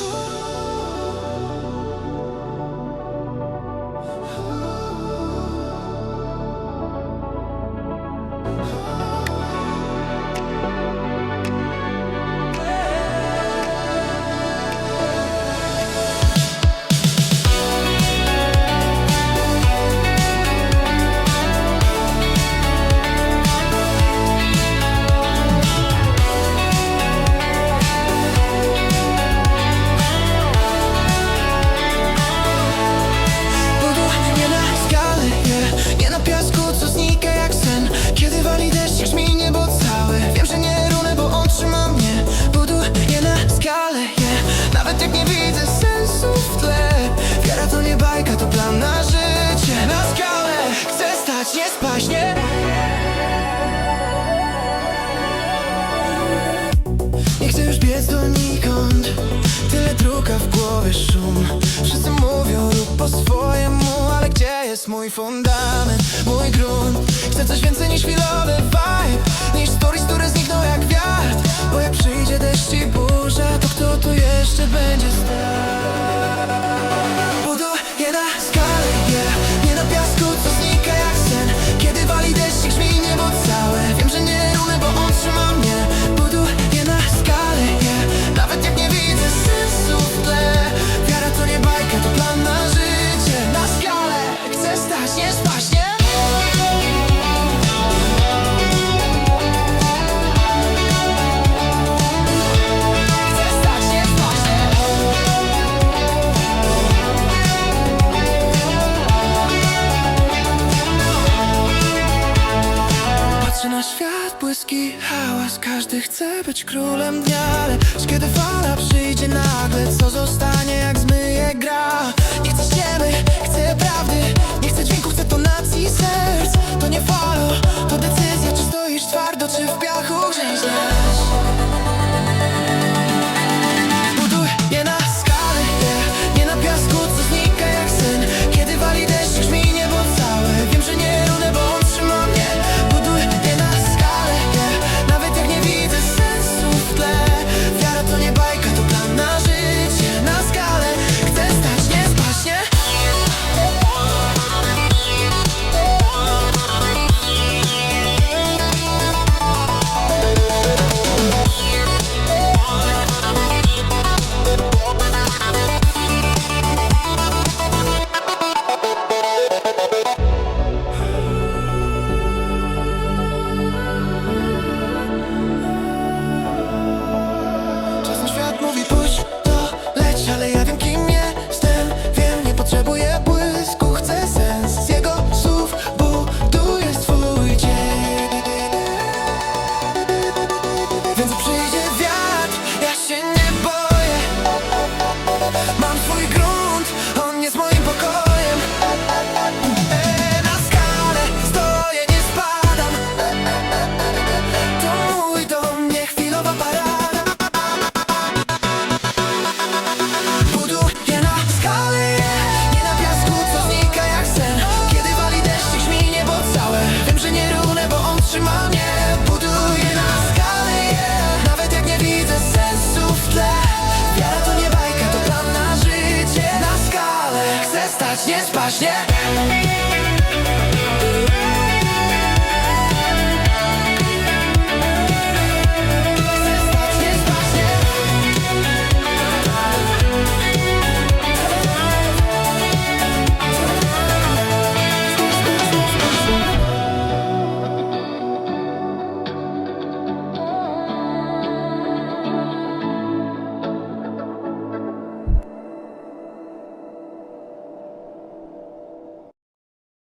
Ooh. głowie szum Wszyscy mówią rób po swojemu Ale gdzie jest mój fundament, mój grunt? Chcę coś więcej niż chwilowy vibe Niż stories, które znikną jak wiatr Bo jak przyjdzie deszcz i burza To kto tu jeszcze będzie stał? świat błyski hałas Każdy chce być królem dnia Ale kiedy fala przyjdzie nagle Co zostanie jak zmyje gra? Nie chcę ściemy, chcę prawdy Nie chcę dźwięku, chcę tonacji serc. To nie follow, to decyzja Czy stoisz twardo, czy w piachu grzęźnie Spać, nie spać, nie.